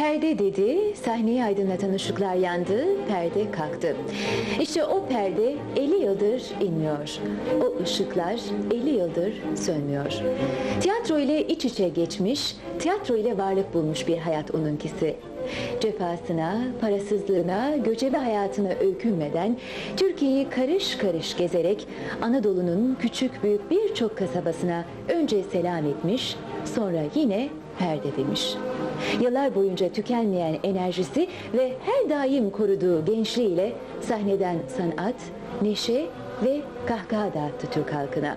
Perde dedi, sahneyi aydınlatan ışıklar yandı, perde kalktı. İşte o perde 50 yıldır inmiyor. O ışıklar 50 yıldır sönmüyor. Tiyatro ile iç içe geçmiş, tiyatro ile varlık bulmuş bir hayat onunkisi. Cefasına, parasızlığına, göçebe hayatına öykünmeden Türkiye'yi karış karış gezerek Anadolu'nun küçük büyük birçok kasabasına önce selam etmiş, sonra yine perde demiş. Yıllar boyunca tükenmeyen enerjisi ve her daim koruduğu gençliğiyle sahneden sanat, neşe ve kahkaha dağıttı Türk halkına.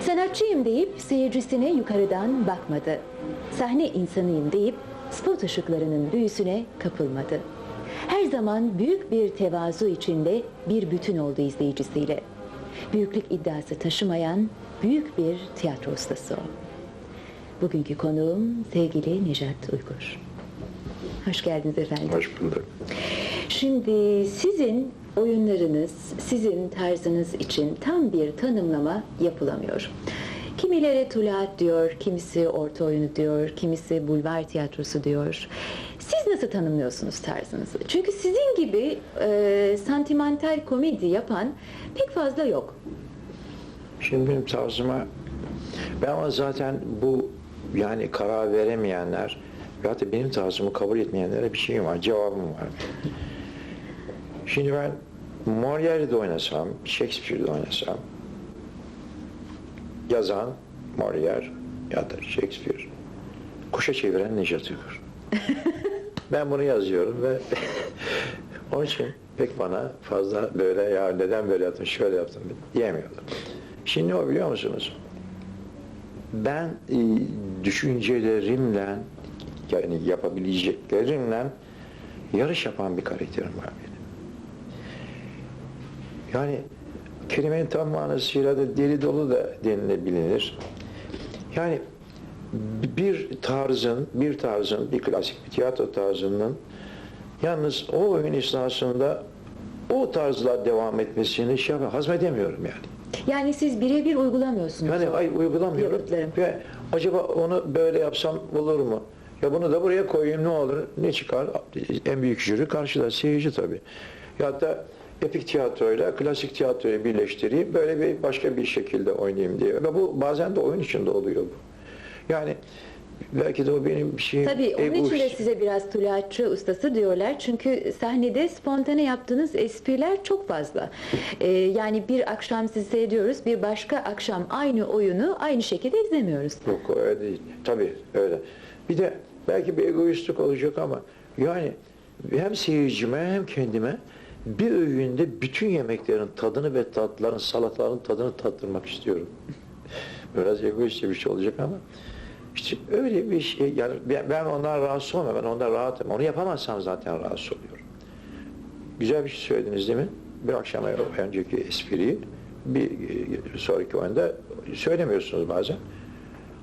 Sanatçıyım deyip seyircisine yukarıdan bakmadı. Sahne insanıyım deyip spot ışıklarının büyüsüne kapılmadı. Her zaman büyük bir tevazu içinde bir bütün oldu izleyicisiyle. Büyüklük iddiası taşımayan büyük bir tiyatro ustası o. Bugünkü konuğum sevgili Nejat Uygur. Hoş geldiniz efendim. Hoş bulduk. Şimdi sizin oyunlarınız, sizin tarzınız için tam bir tanımlama yapılamıyor. Kimileri tulat diyor, kimisi orta oyunu diyor, kimisi bulvar tiyatrosu diyor. Siz nasıl tanımlıyorsunuz tarzınızı? Çünkü sizin gibi e, santimental komedi yapan pek fazla yok. Şimdi benim tarzıma ben ama zaten bu yani karar veremeyenler veyahut da benim tarzımı kabul etmeyenlere bir şeyim var, cevabım var. Şimdi ben Molière'de oynasam, Shakespeare'de oynasam yazan Molière ya da Shakespeare kuşa çeviren Nejat Uygur. ben bunu yazıyorum ve onun için pek bana fazla böyle ya neden böyle yaptın, şöyle yaptın diyemiyordum. Şimdi o biliyor musunuz? Ben e, düşüncelerimle yani yapabileceklerimle yarış yapan bir karakterim var benim. Yani kelimenin tam manasıyla da deli dolu da denilebilir. Yani bir tarzın, bir tarzın, bir klasik bir tiyatro tarzının yalnız o oyun esnasında o tarzla devam etmesini şey hazmedemiyorum yani. Yani siz birebir uygulamıyorsunuz. Yani ay uygulamıyorum. yapıtları. Ve acaba onu böyle yapsam olur mu? Ya bunu da buraya koyayım ne olur? Ne çıkar? En büyük jüri karşıda seyirci tabii. Ya da epik tiyatroyla klasik tiyatroyu birleştireyim. Böyle bir başka bir şekilde oynayayım diye. Ve bu bazen de oyun içinde oluyor bu. Yani belki de o benim şeyim. Tabii onun için de size biraz tuluatçı ustası diyorlar. Çünkü sahnede spontane yaptığınız espriler çok fazla. Ee, yani bir akşam sizi seyrediyoruz, bir başka akşam aynı oyunu aynı şekilde izlemiyoruz. Yok öyle değil. Tabii öyle. Bir de belki bir egoistlik olacak ama yani hem seyircime hem kendime bir öğünde bütün yemeklerin tadını ve tatların, salataların tadını tattırmak istiyorum. Biraz egoistçe bir şey olacak ama işte öyle bir şey yani ben, ondan rahatsız olmuyorum. Ben ondan rahatım. Onu yapamazsam zaten rahatsız oluyorum. Güzel bir şey söylediniz değil mi? Bir akşam önceki espriyi bir e, sonraki oyunda söylemiyorsunuz bazen.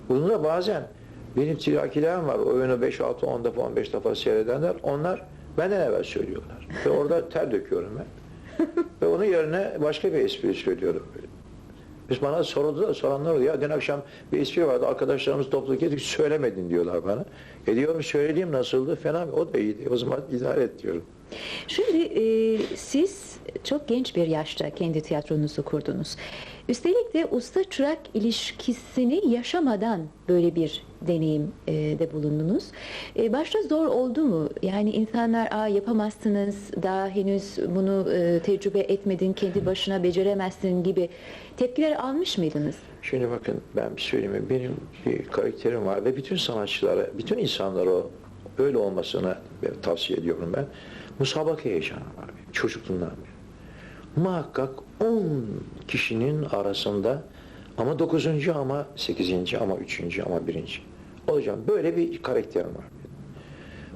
Bununla bazen benim tirakilerim var. Oyunu 5, 6, 10 defa, 15 defa seyredenler. Onlar benden evvel söylüyorlar. Ve orada ter döküyorum ben. Ve onun yerine başka bir espri söylüyorum. Biz bana soruldu soranlar oldu. Ya dün akşam bir espri vardı. Arkadaşlarımız topluluk yedik. Söylemedin diyorlar bana. E diyorum söylediğim nasıldı? Fena mı? O da iyiydi. O zaman idare et diyorum. Şimdi e, siz çok genç bir yaşta kendi tiyatronuzu kurdunuz. Üstelik de usta çırak ilişkisini yaşamadan böyle bir deneyim e, bulundunuz. E, başta zor oldu mu? Yani insanlar Aa, yapamazsınız, daha henüz bunu e, tecrübe etmedin, kendi başına beceremezsin gibi tepkiler almış mıydınız? Şimdi bakın ben bir söyleyeyim mi? Benim bir karakterim var ve bütün sanatçılara, bütün insanlara o öyle olmasını tavsiye ediyorum ben. Musabaka heyecanı var çocukluğumdan beri. Muhakkak 10 kişinin arasında ama 9. ama 8. ama 3. ama 1. olacağım. Böyle bir karakterim var.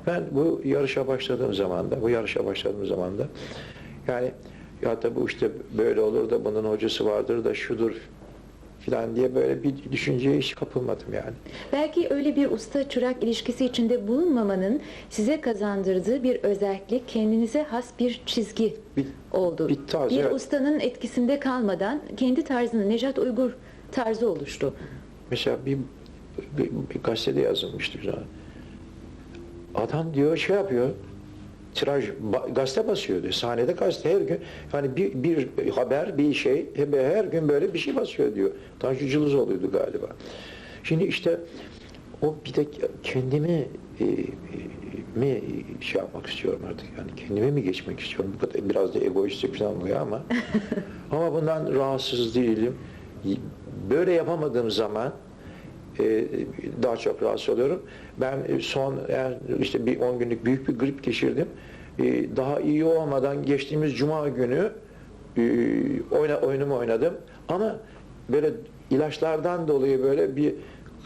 Ben bu yarışa başladığım zaman da, bu yarışa başladığım zaman da yani ya da bu işte böyle olur da bunun hocası vardır da şudur filan diye böyle bir düşünceye hiç kapılmadım yani. Belki öyle bir usta çırak ilişkisi içinde bulunmamanın size kazandırdığı bir özellik kendinize has bir çizgi Bir- oldu. bir tarz, bir evet. ustanın etkisinde kalmadan kendi tarzını Nejat Uygur tarzı oluştu. Mesela bir, bir, bir gazetede yazılmıştı. Adam diyor şey yapıyor. Tiraj ba- gazete basıyor diyor. Sahnede gazete her gün hani bir, bir haber bir şey her gün böyle bir şey basıyor diyor. Tanju Cılızoğlu'ydu galiba. Şimdi işte o bir de kendimi e, e, mi şey yapmak istiyorum artık yani kendime mi geçmek istiyorum bu kadar biraz da egoistik falan oluyor ama ama bundan rahatsız değilim böyle yapamadığım zaman e, daha çok rahatsız oluyorum. Ben e, son yani işte bir 10 günlük büyük bir grip geçirdim. E, Daha iyi olmadan geçtiğimiz cuma günü e, oyna, oyunumu oynadım. Ama böyle ilaçlardan dolayı böyle bir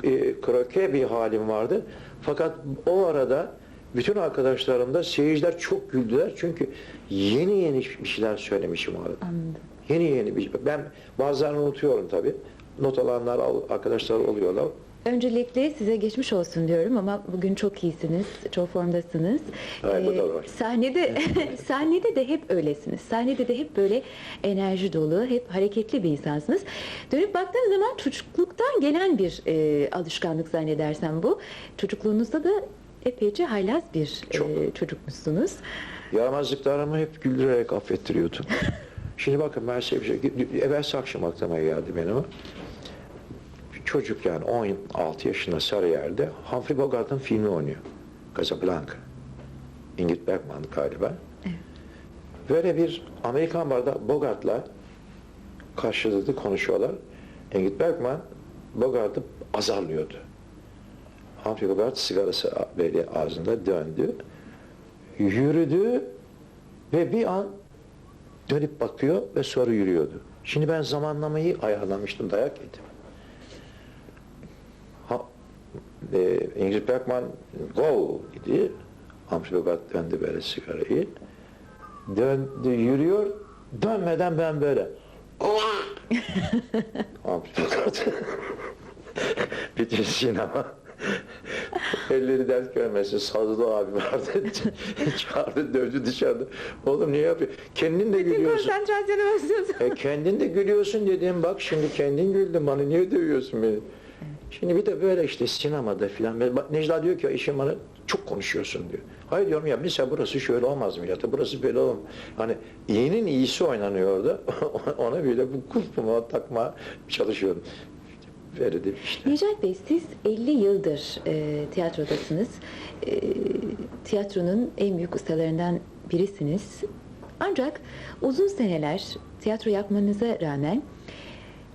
e, kroke bir halim vardı. Fakat o arada bütün arkadaşlarımda seyirciler çok güldüler. Çünkü yeni yeni bir şeyler söylemişim orada. Anladım. Yeni yeni bir Ben bazılarını unutuyorum tabii. Not alanlar al- arkadaşlar oluyorlar. Öncelikle size geçmiş olsun diyorum ama bugün çok iyisiniz, çok formdasınız. Ee, Ay, da var. sahnede sahnede de hep öylesiniz. Sahnede de hep böyle enerji dolu, hep hareketli bir insansınız. Dönüp baktığım zaman çocukluktan gelen bir e, alışkanlık zannedersem bu. Çocukluğunuzda da epeyce haylaz bir Çok. e, çocukmuşsunuz. Yaramazlıklarımı hep güldürerek affettiriyordum. Şimdi bakın ben size bir şey, evvelsi akşam aklıma geldi benim. Çocuk yani 16 yaşında Sarıyer'de Humphrey Bogart'ın filmi oynuyor. Casablanca. Ingrid Bergman galiba. Böyle bir Amerikan barda Bogart'la karşılıklı konuşuyorlar. Ingrid Bergman Bogart'ı azarlıyordu. Humphrey Bogart sigarası böyle ağzında döndü. Yürüdü ve bir an dönüp bakıyor ve sonra yürüyordu. Şimdi ben zamanlamayı ayarlamıştım, dayak yedim. Ha, e, Ingrid Bergman go dedi. Bogart döndü böyle sigarayı. Döndü, yürüyor. Dönmeden ben böyle. Humphrey Bogart. Bütün sinema. Elleri dert görmesin. Sazlı abi vardı. Çağırdı, dövdü dışarıda. Oğlum niye yapıyor? Kendin de gülüyorsun. konsantrasyonu bozuyorsun. E kendin de gülüyorsun dedim. Bak şimdi kendin güldün bana. Niye dövüyorsun beni? Şimdi bir de böyle işte sinemada filan. Necla diyor ki Ayşe bana çok konuşuyorsun diyor. Hayır diyorum ya mesela burası şöyle olmaz mı ya burası böyle olmaz. Hani iyinin iyisi oynanıyor orada. Ona bile bu kulpuma takma çalışıyorum. Böyle de işte. Necat Bey siz 50 yıldır e, tiyatrodasınız. E, tiyatronun en büyük ustalarından birisiniz. Ancak uzun seneler tiyatro yapmanıza rağmen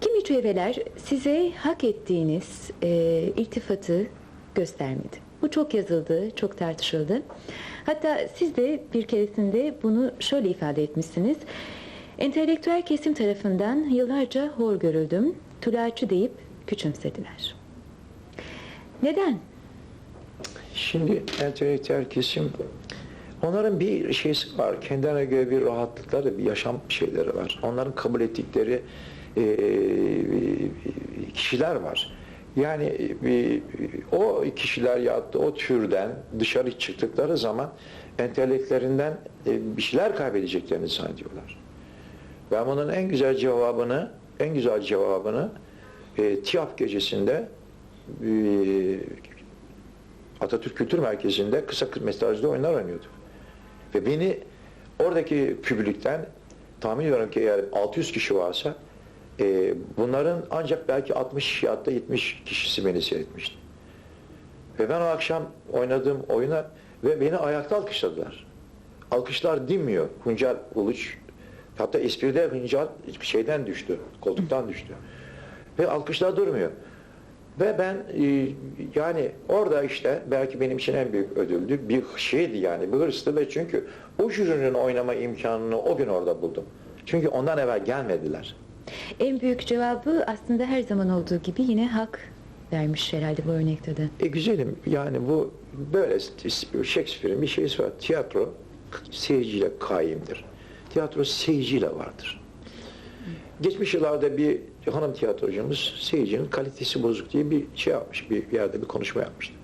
kimi çevreler size hak ettiğiniz e, iltifatı göstermedi. Bu çok yazıldı, çok tartışıldı. Hatta siz de bir keresinde bunu şöyle ifade etmişsiniz. Entelektüel kesim tarafından yıllarca hor görüldüm, tulaatçı deyip küçümsediler. Neden? Şimdi entelektüel kesim onların bir şeysi var. Kendilerine göre bir rahatlıkları, bir yaşam şeyleri var. Onların kabul ettikleri e, kişiler var. Yani e, o kişiler ya da o türden dışarı çıktıkları zaman enteleklerinden e, bir şeyler kaybedeceklerini zannediyorlar. Ben bunun en güzel cevabını, en güzel cevabını e, TİAP gecesinde e, Atatürk Kültür Merkezi'nde kısa metrajlı oyunlar oynuyorduk. Ve beni oradaki publikten tahmin ediyorum ki eğer 600 kişi varsa e, bunların ancak belki 60 ya da 70 kişisi beni seyretmişti. Ve ben o akşam oynadığım oyuna ve beni ayakta alkışladılar. Alkışlar dinmiyor. Huncar Uluç hatta espride Huncar şeyden düştü, koltuktan düştü. Ve alkışlar durmuyor. Ve ben e, yani orada işte belki benim için en büyük ödüldü. Bir şeydi yani bir hırstı ve çünkü o jürinin oynama imkanını o gün orada buldum. Çünkü ondan evvel gelmediler. En büyük cevabı aslında her zaman olduğu gibi yine hak vermiş herhalde bu örnekte de. E güzelim yani bu böyle Shakespeare'in bir şeysi var. Tiyatro seyirciyle kaimdir. Tiyatro seyirciyle vardır. Geçmiş yıllarda bir hanım tiyatrocumuz seyircinin kalitesi bozuk diye bir şey yapmış, bir yerde bir konuşma yapmıştı.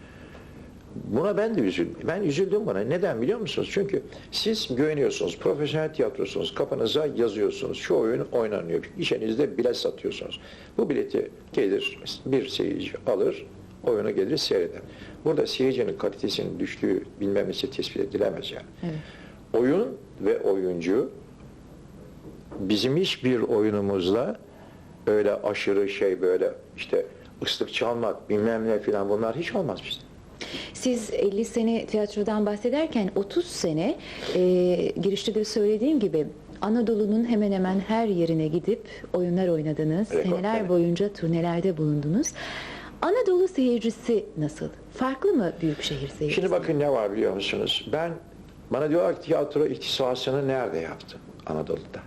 Buna ben de üzüldüm. Ben üzüldüm buna. Neden biliyor musunuz? Çünkü siz güveniyorsunuz, profesyonel tiyatrosunuz, kafanıza yazıyorsunuz. Şu oyun oynanıyor. İşinizde bilet satıyorsunuz. Bu bileti gelir bir seyirci alır, Oyunu gelir seyreder. Burada seyircinin kalitesinin düştüğü bilmemesi tespit edilemez yani. Evet. Oyun ve oyuncu bizim hiçbir oyunumuzla öyle aşırı şey böyle işte ıslık çalmak bilmem ne filan bunlar hiç olmaz bizde. Siz 50 sene tiyatrodan bahsederken 30 sene e, girişte de söylediğim gibi Anadolu'nun hemen hemen her yerine gidip oyunlar oynadınız. Rekor, Seneler evet. boyunca turnelerde bulundunuz. Anadolu seyircisi nasıl? Farklı mı büyük şehir seyircisi? Şimdi bakın ne var biliyor musunuz? Ben bana diyorlar ki tiyatro ihtisasını nerede yaptın? Anadolu'da.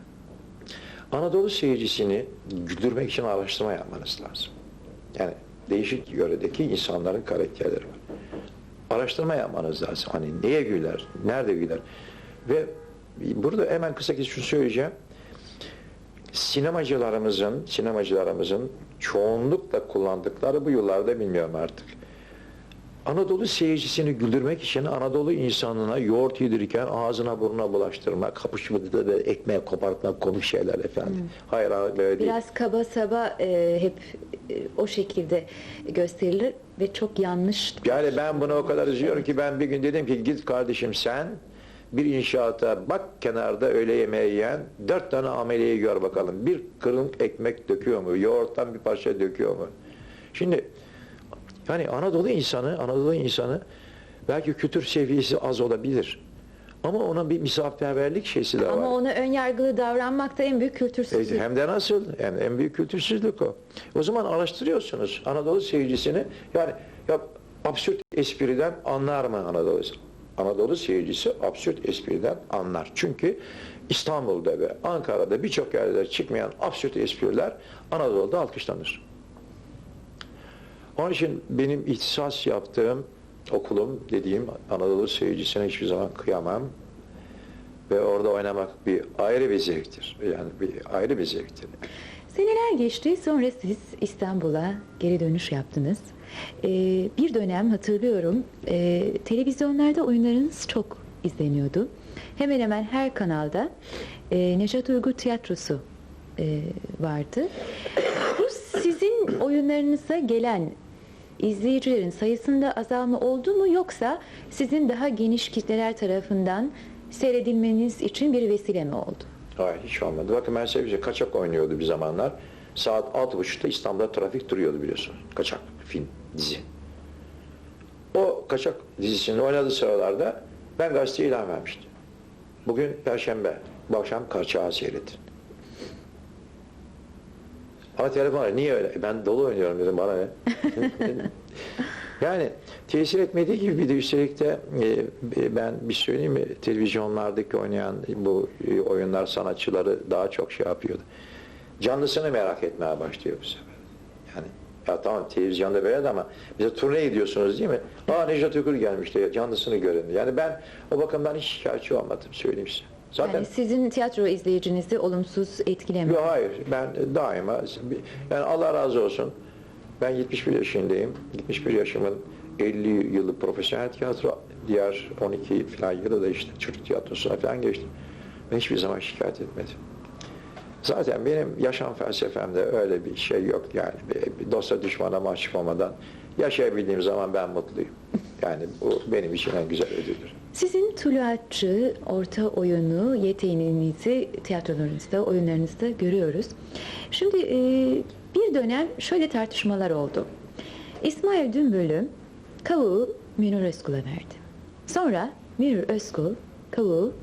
Anadolu seyircisini güldürmek için araştırma yapmanız lazım. Yani değişik yöredeki insanların karakterleri var. Araştırma yapmanız lazım. Hani neye güler, nerede güler. Ve burada hemen kısa kez şunu söyleyeceğim. Sinemacılarımızın, sinemacılarımızın çoğunlukla kullandıkları bu yıllarda bilmiyorum artık. Anadolu seyircisini güldürmek için Anadolu insanına yoğurt yedirirken ağzına burnuna bulaştırmak, kapışmada da ekmeğe kopartmak komik şeyler efendim. Hayır hayır, böyle değil. Biraz kaba saba e, hep e, o şekilde gösterilir ve çok yanlış. Yani ben bunu o kadar üzüyorum ki ben bir gün dedim ki git kardeşim sen bir inşaata bak kenarda öğle yemeği yiyen dört tane ameleyi gör bakalım. Bir kırın ekmek döküyor mu? Yoğurttan bir parça döküyor mu? Şimdi yani Anadolu insanı, Anadolu insanı belki kültür seviyesi az olabilir. Ama ona bir misafirperverlik şeysi de var. Ama ona ön yargılı davranmak da en büyük kültürsüzlük. E, Hem de nasıl? Yani en büyük kültürsüzlük o. O zaman araştırıyorsunuz Anadolu seyircisini. Yani ya absürt espriden anlar mı Anadolu? Anadolu seyircisi absürt espriden anlar. Çünkü İstanbul'da ve Ankara'da birçok yerde çıkmayan absürt espriler Anadolu'da alkışlanır. Onun için benim ihtisas yaptığım okulum dediğim Anadolu seyircisine hiçbir zaman kıyamam. Ve orada oynamak bir ayrı bir zevktir. Yani bir ayrı bir zevktir. Seneler geçti sonra siz İstanbul'a geri dönüş yaptınız. Ee, bir dönem hatırlıyorum e, televizyonlarda oyunlarınız çok izleniyordu. Hemen hemen her kanalda e, Nejat Uygur Tiyatrosu e, vardı. Bu sizin oyunlarınıza gelen izleyicilerin sayısında azalma oldu mu yoksa sizin daha geniş kitleler tarafından seyredilmeniz için bir vesile mi oldu? Hayır hiç olmadı. Bakın size bir şey, kaçak oynuyordu bir zamanlar. Saat altı buçukta İstanbul'da trafik duruyordu biliyorsunuz. Kaçak film, dizi. O kaçak dizisini oynadığı sıralarda ben gazeteye ilan vermiştim. Bugün Perşembe, bu akşam kaçağı seyredin. Bana telefon var. Niye öyle? E, Ben dolu oynuyorum dedim bana ne? yani tesir etmediği gibi bir de üstelik de e, ben bir söyleyeyim mi? Televizyonlardaki oynayan bu e, oyunlar sanatçıları daha çok şey yapıyordu. Canlısını merak etmeye başlıyor bu sefer. Yani ya tamam televizyonda böyle ama bize turne gidiyorsunuz değil mi? Aa Necdet Uygur gelmişti canlısını görün. Yani ben o bakımdan hiç şikayetçi olmadım söyleyeyim size. Zaten Yani sizin tiyatro izleyicinizi olumsuz etkilemiyor. Yok hayır. Ben daima yani Allah razı olsun. Ben 71 yaşındayım. 71 yaşımın 50 yılı profesyonel tiyatro, diğer 12 falan yılı da işte Türk tiyatrosuna falan geçtim. Ben hiçbir zaman şikayet etmedim. Zaten benim yaşam felsefemde öyle bir şey yok yani. Dosta düşmana mahcup olmadan yaşayabildiğim zaman ben mutluyum. Yani bu benim için en güzel ödüldür. Sizin tuluatçı, orta oyunu, yeteneğinizi tiyatrolarınızda, oyunlarınızda görüyoruz. Şimdi e, bir dönem şöyle tartışmalar oldu. İsmail Dümbül'ü kavuğu Münir Özkul'a verdi. Sonra Münir Özkul kavuğu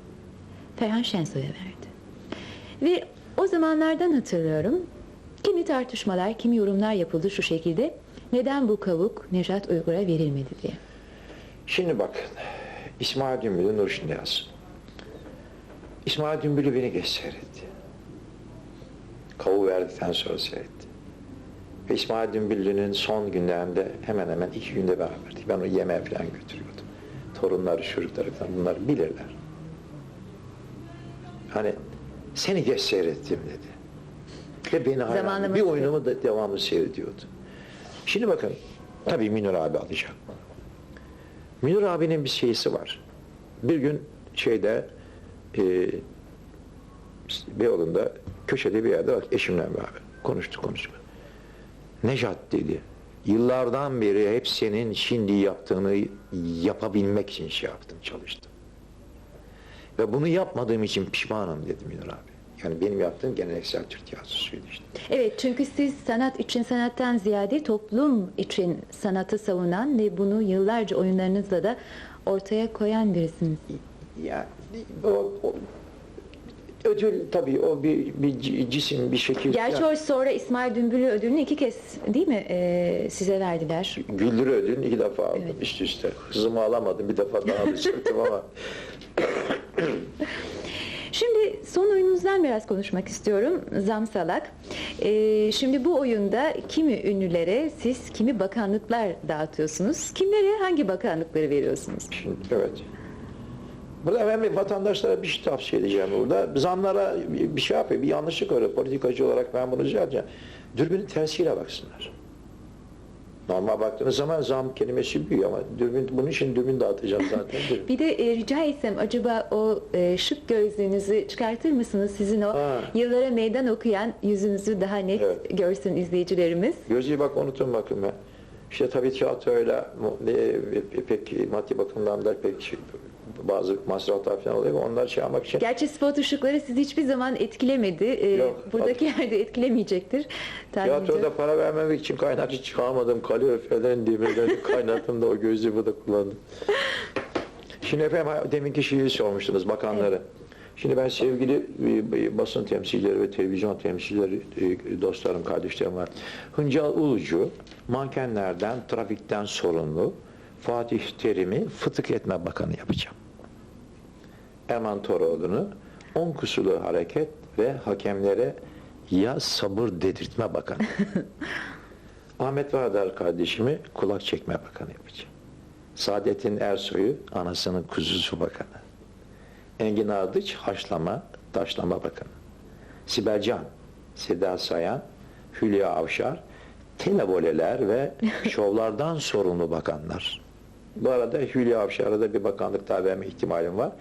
Ferhan Şensoy'a verdi. Ve o zamanlardan hatırlıyorum. Kimi tartışmalar, kimi yorumlar yapıldı şu şekilde. Neden bu kavuk Nejat Uygur'a verilmedi diye. Şimdi bakın, İsmail Dümbül'ü Nur şimdi yazsın. İsmail Dümbül'ü beni geç seyretti. Kavu verdikten sonra seyretti. Ve İsmail Dümbüllü'nün son günlerinde hemen hemen iki günde beraberdik. Ben onu yemeğe falan götürüyordum. Torunları, çocukları falan bunları bilirler. Hani seni geç seyrettim dedi. Ve beni hayran. Bir oyunumu da devamlı seyrediyordu. Şimdi bakın, tabii Minur abi alacak. Münir abinin bir şeysi var. Bir gün şeyde e, Beyoğlu'nda köşede bir yerde bak eşimle beraber konuştuk konuştuk. Nejat dedi. Yıllardan beri hep senin şimdi yaptığını yapabilmek için şey yaptım, çalıştım. Ve bunu yapmadığım için pişmanım dedi Münir abi. Yani benim yaptığım geleneksel Türk tiyatrosuydu işte. Evet çünkü siz sanat için sanattan ziyade toplum için sanatı savunan ve bunu yıllarca oyunlarınızla da ortaya koyan birisiniz. Yani o, o ödül tabii o bir, bir cisim, bir şekil. Gerçi o sonra İsmail Dümbüllü ödülünü iki kez değil mi e, size verdiler? Güldürü ödülünü iki defa aldım Evet. üst üste. Hızımı alamadım bir defa daha alacaktım ama. Son oyununuzdan biraz konuşmak istiyorum. Zamsalak. E, şimdi bu oyunda kimi ünlülere siz kimi bakanlıklar dağıtıyorsunuz? Kimlere hangi bakanlıkları veriyorsunuz? Evet. Burada ben bir vatandaşlara bir şey tavsiye edeceğim burada. Zamlara bir şey yapıyor, bir yanlışlık var. Politikacı olarak ben bunu rica edeceğim. Dürbünün tersiyle baksınlar. Normal baktığınız zaman zam kelimesi büyüyor ama dürbün, bunun için dürbün dağıtacağım zaten. Dürbün. Bir de e, rica etsem acaba o e, şık gözlüğünüzü çıkartır mısınız? Sizin o Ha. yıllara meydan okuyan yüzünüzü daha net Evet. görsün izleyicilerimiz. Gözlüğü bak unutun bakın ben. İşte tabii tiyatroyla e, pek maddi bakımdan da pek bazı masraflar falan oluyor. Onlar şey almak için Gerçi spot ışıkları sizi hiçbir zaman etkilemedi. E, Yok, buradaki yerde etkilemeyecektir. tahmin ediyorum. Tiyatroda para vermemek için kaynakçı çıkarmadım. Kaloriferlerin demirlerini kaynattım da o gözlüğü burada kullandım. Şimdi efendim deminki şeyi sormuştunuz bakanları. Şimdi ben sevgili e, basın temsilcileri ve televizyon temsilcileri e, dostlarım, kardeşlerim var. Hıncal Ulucu mankenlerden, trafikten sorumlu Fatih Terim'i fıtık etme bakanı yapacağım. Erman Toroğlu'nu on kusurlu hareket ve hakemlere ya sabır dedirtme bakanı. Ahmet Vardar kardeşimi kulak çekme bakanı yapacağım. Saadettin Ersoy'u anasının kuzusu bakanı. Engin Ardıç haşlama, taşlama bakanı. Sibel Can, Seda Sayan, Hülya Avşar, televoleler ve şovlardan sorumlu bakanlar. Bu arada Hülya Avşar'a da bir bakanlık daha verme ihtimalim var.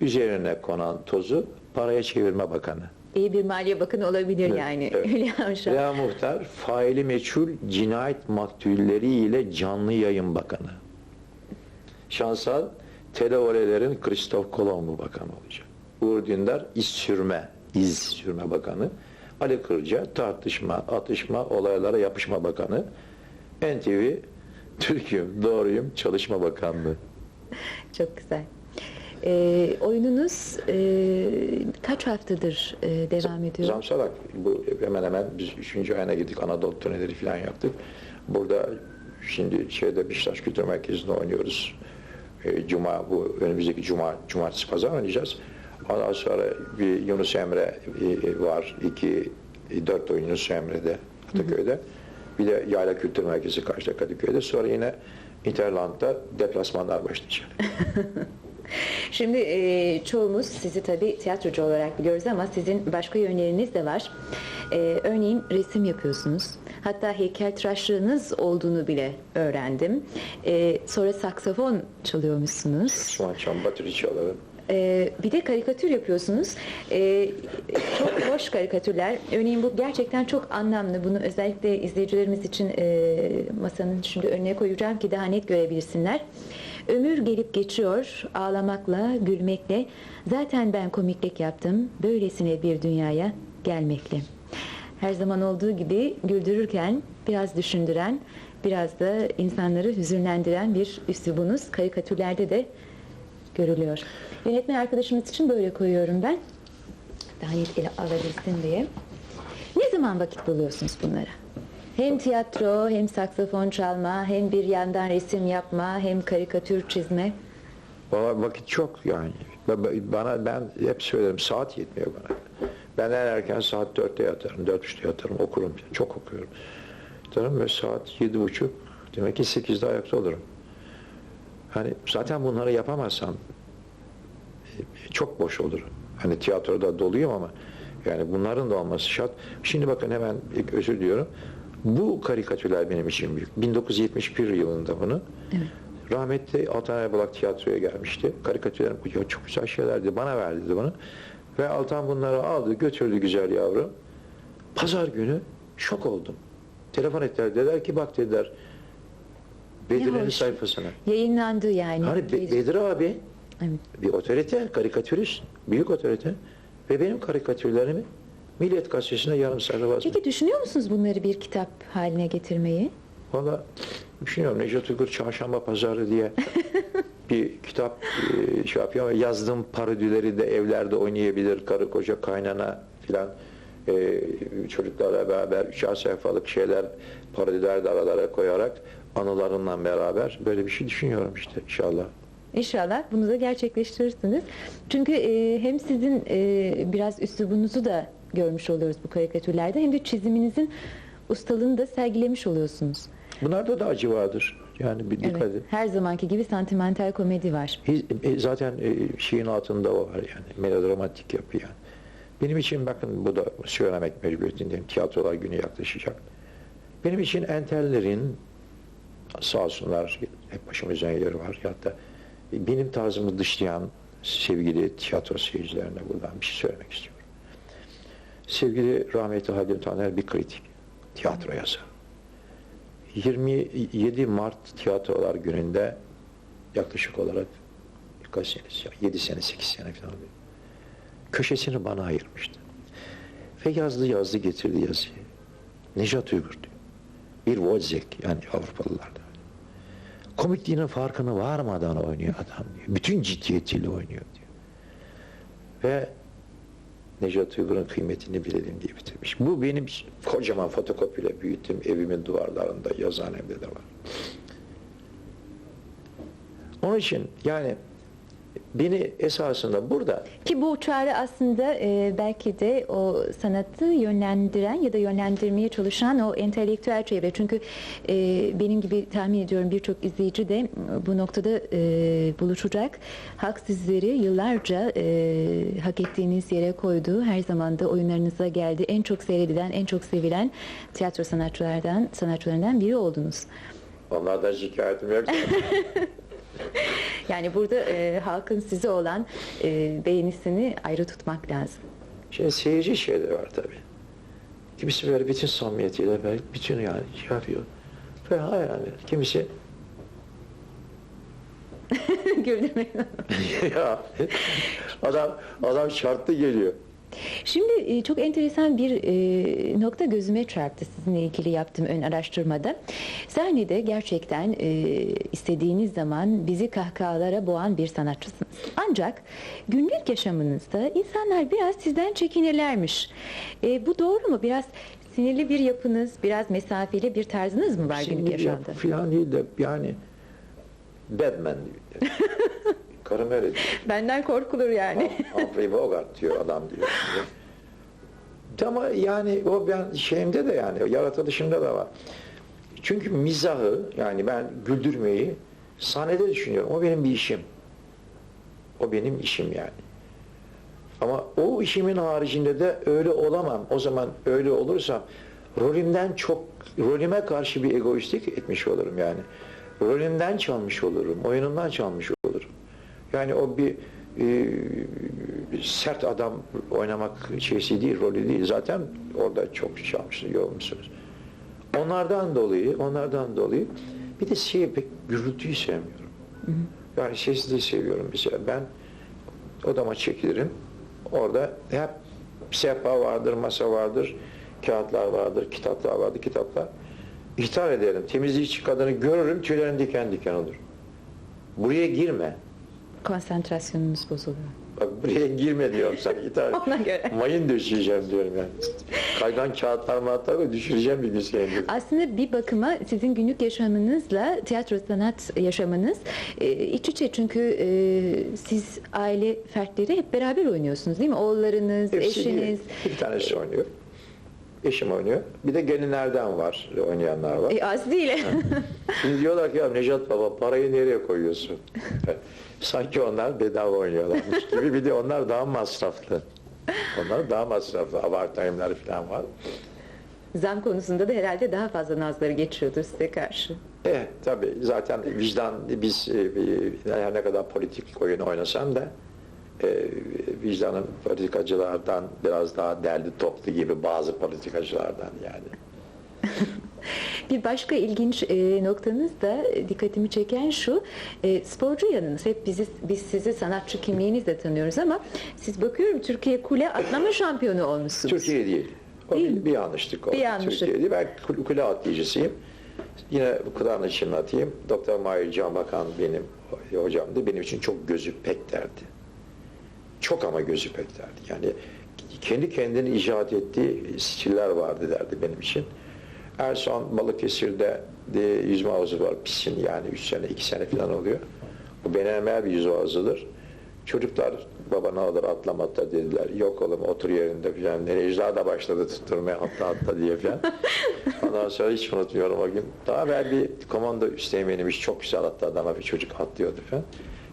Üzerine konan tozu paraya çevirme bakanı. İyi bir maliye bakanı olabilir Evet, yani. evet. Hülya Avşar. Veya muhtar faili meçhul cinayet maktulleri ile canlı yayın bakanı. Şansal televolelerin Kristof Kolombo bakanı olacak. Uğur Dündar iz sürme, iz sürme bakanı. Ali Kırca tartışma, atışma, olaylara yapışma bakanı. NTV Türk'üm, doğruyum, çalışma bakanlığı. Çok güzel. E, oyununuz e, kaç haftadır e, devam ediyor? Zamsalak bu hemen hemen biz üçüncü ayına girdik Anadolu turneleri falan yaptık. Burada şimdi şeyde Beşiktaş Kültür Merkezi'nde oynuyoruz. E, Cuma bu önümüzdeki Cuma Cumartesi Pazar oynayacağız. Ondan sonra bir Yunus Emre e, var. iki e, dört oyun Yunus Emre'de Ataköy'de. Bir de Yayla Kültür Merkezi karşıda Kadıköy'de. Sonra yine Interland'da deplasmanlar başlayacak. Şimdi e, çoğumuz sizi tabii tiyatrocu olarak biliyoruz ama sizin başka yönleriniz de var. E, örneğin resim yapıyorsunuz. Hatta heykeltıraşlığınız olduğunu bile öğrendim. E, sonra saksafon çalıyormuşsunuz. Şu an çam batırı çalarım. Ee, bir de karikatür yapıyorsunuz. Ee, çok hoş karikatürler. Örneğin bu gerçekten çok anlamlı. Bunu özellikle izleyicilerimiz için e, masanın şimdi önüne koyacağım ki daha net görebilsinler. Ömür gelip geçiyor ağlamakla, gülmekle. Zaten ben komiklik yaptım. Böylesine bir dünyaya gelmekle. Her zaman olduğu gibi güldürürken biraz düşündüren, biraz da insanları hüzünlendiren bir üslubunuz karikatürlerde de görülüyor. Yönetmen arkadaşımız için böyle koyuyorum ben. Daha ele alabilsin diye. Ne zaman vakit buluyorsunuz bunlara? Hem tiyatro, hem saksafon çalma, hem bir yandan resim yapma, hem karikatür çizme. Valla vakit çok yani. Bana ben hep söylerim saat yetmiyor bana. Ben en erken saat dörtte yatarım, dört buçukta yatarım, okurum. Çok okuyorum. Yatarım ve saat yedi buçuk, demek ki sekizde ayakta olurum. Hani zaten bunları yapamazsam e, çok boş olurum. Hani tiyatroda doluyum ama yani bunların da olması şart. Şimdi bakın hemen özür diliyorum. Bu karikatürler benim için büyük. 1971 yılında bunu. Rahmetli Altan Erbulak tiyatroya gelmişti. Karikatürlerim ya çok güzel şeylerdi. Bana verdi bunu. Ve Altan bunları aldı götürdü güzel yavrum. Pazar günü şok oldum. Telefon ettiler. Dediler ki bak dediler. Bedir'in sayfasına. Yayınlandı yani. Hani Be- Bedir abi Evet. bir otorite, karikatürist, büyük otorite ve benim karikatürlerimi Milliyet Gazetesi'ne yarım sayfa basmış. Peki düşünüyor musunuz bunları bir kitap haline getirmeyi? Valla düşünüyorum Necdet Uygur Çarşamba Pazarı diye bir kitap e, şey yapıyor ama yazdığım parodileri de evlerde oynayabilir. Karı koca kaynana filan e, çocuklarla beraber üçer sayfalık şeyler parodiler de aralara koyarak anılarından beraber böyle bir şey düşünüyorum işte inşallah. İnşallah bunu da gerçekleştirirsiniz. Çünkü e, hem sizin e, biraz üslubunuzu da görmüş oluyoruz bu karikatürlerde hem de çiziminizin ustalığını da sergilemiş oluyorsunuz. Bunlarda da acı vardır. Yani bir dikkat Evet, edin. her zamanki gibi santimental komedi var. E, Zaten e, şeyin altında o var yani melodramatik yapı yani. Benim için bakın bu da söylemek mecburiyetindeyim. Tiyatrolar günü yaklaşacak. Benim için entellerin sağ olsunlar hep başımızdan yeri var. Hatta benim tarzımı dışlayan sevgili tiyatro seyircilerine buradan bir şey söylemek istiyorum. Sevgili rahmetli Halim Taner bir kritik. Tiyatro yazarı. 27 Mart Tiyatrolar Günü'nde yaklaşık olarak kaç senesi ya 7 sene 8 sene falan köşesini bana ayırmıştı. Ve yazdı yazdı getirdi yazıyı. Nejat Uygur diyor. Bir Wozzeck yani Avrupalılarda. Komikliğinin farkını varmadan oynuyor adam diyor. Bütün ciddiyetiyle oynuyor diyor. Ve Nejat Uygur'un kıymetini bilelim diye bitirmiş. Bu benim kocaman fotokopiyle büyüttüm evimin duvarlarında, yazıhanemde de var. Onun için yani beni esasında burada Ki bu çağrı aslında e, belki de o sanatı yönlendiren ya da yönlendirmeye çalışan o entelektüel çevre. Çünkü e, benim gibi tahmin ediyorum birçok izleyici de bu noktada e, buluşacak. Halk sizleri yıllarca e, hak ettiğiniz yere koyduğu, her zaman da oyunlarınıza geldi. En çok seyredilen, en çok sevilen tiyatro sanatçılardan, sanatçılarından biri oldunuz. onlardan şikayetim yok. Yani burada e, halkın size olan e, beğenisini ayrı tutmak lazım. Şimdi seyirci şeyleri var tabii. Kimisi böyle bütün samimiyetiyle böyle bütün yani şey yapıyor. Hayır yani kimisi Güldürmeyin. ya adam adam şartlı geliyor. Şimdi e, çok enteresan bir e, nokta gözüme çarptı sizinle ilgili yaptığım ön araştırmada. Sahnede gerçekten e, istediğiniz zaman bizi kahkahalara boğan bir sanatçısınız. Ancak günlük yaşamınızda insanlar biraz sizden çekinirlermiş. Bu doğru mu? Biraz sinirli bir yapınız, biraz mesafeli bir tarzınız mı var günlük Sinirli yaşamda? yapı falan değil de yani Batman diyor. Karım öyle diyor. Benden korkulur yani. Humphrey Bogart diyor adam diyor. Ama yani o ben şeyimde de yani yaratılışımda da var. Çünkü mizahı yani ben güldürmeyi sahnede düşünüyorum. O benim bir işim. O benim işim yani. Ama o işimin haricinde de öyle olamam. O zaman öyle olursam rolümden çok rolüme karşı bir egoistlik etmiş olurum yani. Rolümden çalmış olurum, oyunumdan çalmış olurum. Yani o bir e, sert adam oynamak şeysi değil, rolü değil. Zaten orada çok çalmışsınız, yormuşsunuz. Onlardan dolayı, onlardan dolayı bir de şey pek gürültüyü sevmiyorum. Yani sesli seviyorum mesela. Ben odama çekilirim. Orada hep sehpa vardır, masa vardır, kağıtlar vardır, kitaplar vardır, kitaplar. İhtar ederim. Temizlikçi kadını görürüm, tüylerim diken diken olur. Buraya girme. Konsantrasyonunuz bozuluyor. Bak buraya girme diyorum sana. İhtar. Ona göre. Mayın döşeyeceğim diyorum yani. Kaygan kağıtlar mağıtlar düşüreceğim bir gün seni. Aslında bir bakıma sizin günlük yaşamınızla tiyatro sanat yaşamınız e, iç içe çünkü e, siz aile fertleri hep beraber oynuyorsunuz değil mi? Oğullarınız, Hepsi eşiniz. değil. Bir tanesi oynuyor. Eşim oynuyor. Bir de gelinlerden var, oynayanlar var. E, az değil. Şimdi diyorlar ki ya Necat Baba parayı nereye koyuyorsun? Sanki onlar bedava oynuyorlarmış gibi. Bir de onlar daha masraflı. Onlar daha masraflı. Abartayımlar falan var. Zam konusunda da herhalde daha fazla nazları geçiyordur size karşı. Evet tabii zaten vicdan biz her ne kadar politik oyun oynasan da e, vicdanın politikacılardan biraz daha derli toplu gibi bazı politikacılardan yani. Bir başka ilginç e, noktanız da dikkatimi çeken şu. E, sporcu yanınız. Hep bizi, biz sizi sanatçı kimliğinizle tanıyoruz ama siz bakıyorum Türkiye kule atlama şampiyonu olmuşsunuz. Türkiye değil. O Değil bir, mi? bir yanlışlık oldu. Bir yanlışlık. Türkiye değil. Ben kul- kule atlayıcısıyım. Yine Kur'an için atayım. Doktor Mahir Can Bakan benim hocamdı. Benim için çok gözü pek derdi. Çok ama gözü pek derdi. Yani kendi kendini icat ettiği stiller vardı derdi benim için. En son Balıkesir'de de yüzme havuzu var. Pisin yani 3 sene 2 sene falan oluyor. O beğenmel bir yüzme havuzudur. Çocuklar baba ne olur atlama atla dediler. Yok oğlum otur yerinde falan. Necla da başladı tutturmaya atla atla diye falan. Ondan sonra hiç unutmuyorum o gün. Daha evvel bir komando üsteğmeniymiş. Çok güzel atladı ama bir çocuk atlıyordu falan.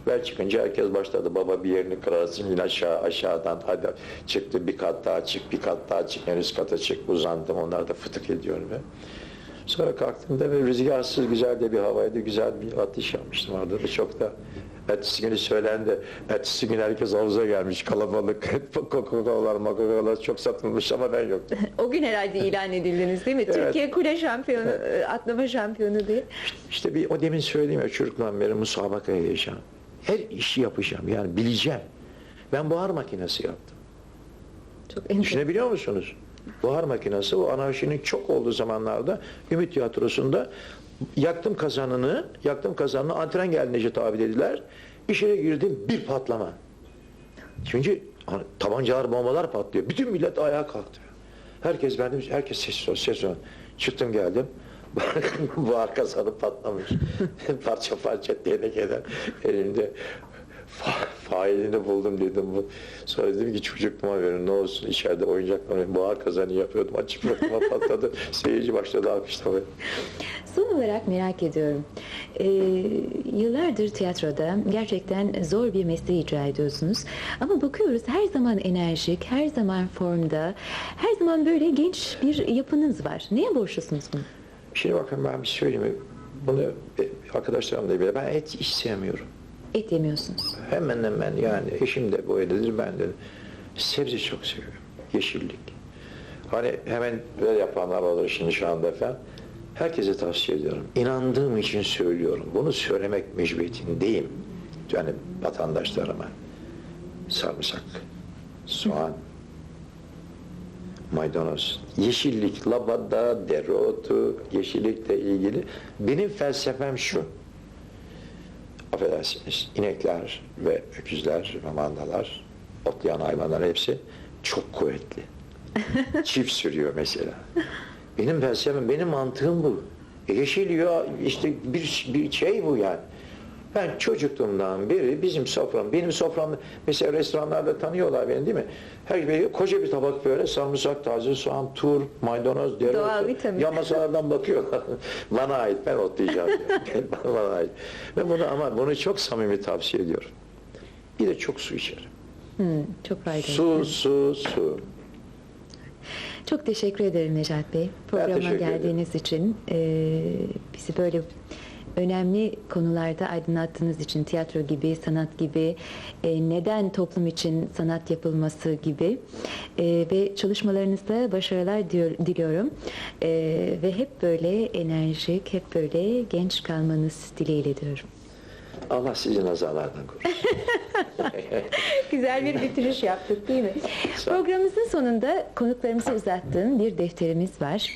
Ben çıkınca herkes başladı. Baba bir yerini kırarsın yine aşağı aşağıdan. Hadi çıktı bir kat daha çık bir kat daha çık. En üst kata çık uzandım. Onlar da fıtık ediyorum ben. Sonra kalktığımda ve rüzgarsız güzel de bir havaydı. Güzel bir atış yapmıştım orada da çok da Ertesi günü söylendi. Ertesi gün herkes havuza gelmiş kalabalık. Coca-Cola'lar, Coca-Cola'lar çok satılmış ama ben yoktum. O gün herhalde ilan edildiniz değil mi? Evet. Türkiye kule şampiyonu, e, atlama şampiyonu diye. İşte bir o demin söylediğim ya çocukluğumdan beri musabakaya yaşam. Her işi yapacağım yani bileceğim. Ben buhar makinesi yaptım. Çok. Düşünebiliyor musunuz? Buhar makinesi o anarşinin çok olduğu zamanlarda Ümit Tiyatrosu'nda yaktım kazanını, yaktım kazanını antren geldi Necdet abi dediler. İçeri girdim bir patlama. Çünkü hani tabancalar, bombalar patlıyor. Bütün millet ayağa kalktı. Herkes benim, herkes sessiz ol, sessiz ol. Çıktım geldim. Buhar kazanı patlamış. parça parça tenekeden elimde fa- failini buldum dedim bu. Sonra dedim ki çocukluğuma verin ne olsun içeride oyuncaklar buhar kazanı yapıyordum açık bırakıma patladı. Seyirci başladı alkışlamaya. Son olarak merak ediyorum. Ee, yıllardır tiyatroda gerçekten zor bir mesleği icra ediyorsunuz. Ama bakıyoruz her zaman enerjik, her zaman formda, her zaman böyle genç bir yapınız var. Neye borçlusunuz bunu? Şimdi bakın ben bir söyleyeyim. Bunu arkadaşlarım da bilir. Ben et hiç sevmiyorum. Et yemiyorsunuz. Hemen hemen yani eşim de böyledir ben de. Sebze çok seviyorum. Yeşillik. Hani hemen böyle yapanlar olur şimdi şu anda efendim. Herkese tavsiye ediyorum. İnandığım için söylüyorum. Bunu söylemek mecburiyetindeyim. Yani vatandaşlarıma. Sarımsak, soğan, maydanoz, yeşillik, labada, dereotu, yeşillikle ilgili. Benim felsefem şu affedersiniz, inekler ve öküzler ve mandalar, otlayan hayvanlar hepsi çok kuvvetli. Çift sürüyor mesela. Benim felsefem, benim mantığım bu. E, yeşil ya işte bir, bir şey bu yani. Ben çocukluğumdan beri bizim sofram, benim soframda mesela restoranlarda tanıyorlar beni değil mi? Her biri koca bir tabak böyle sarımsak, taze soğan, tur, maydanoz, dereotu. Doğal vitamin. Ya masalardan bakıyorlar. bana ait, ben otlayacağım diyor. bana, ait. Ve bunu ama bunu çok samimi tavsiye ediyorum. Bir de çok su içerim. Hmm, çok faydalı. Su, su, su. Çok teşekkür ederim Necat Bey. Programa teşekkür ederim. geldiğiniz için, e, bizi böyle önemli konularda aydınlattığınız için, tiyatro gibi, sanat gibi, e, neden toplum için sanat yapılması gibi e, ve çalışmalarınızda başarılar diyor, diliyorum. E, ve hep böyle enerjik, hep böyle genç kalmanız dileğiyle diyorum. Allah sizi nazarlardan korusun. Güzel bir bitiriş yaptık değil mi? Programımızın sonunda konuklarımıza uzattığım bir defterimiz var.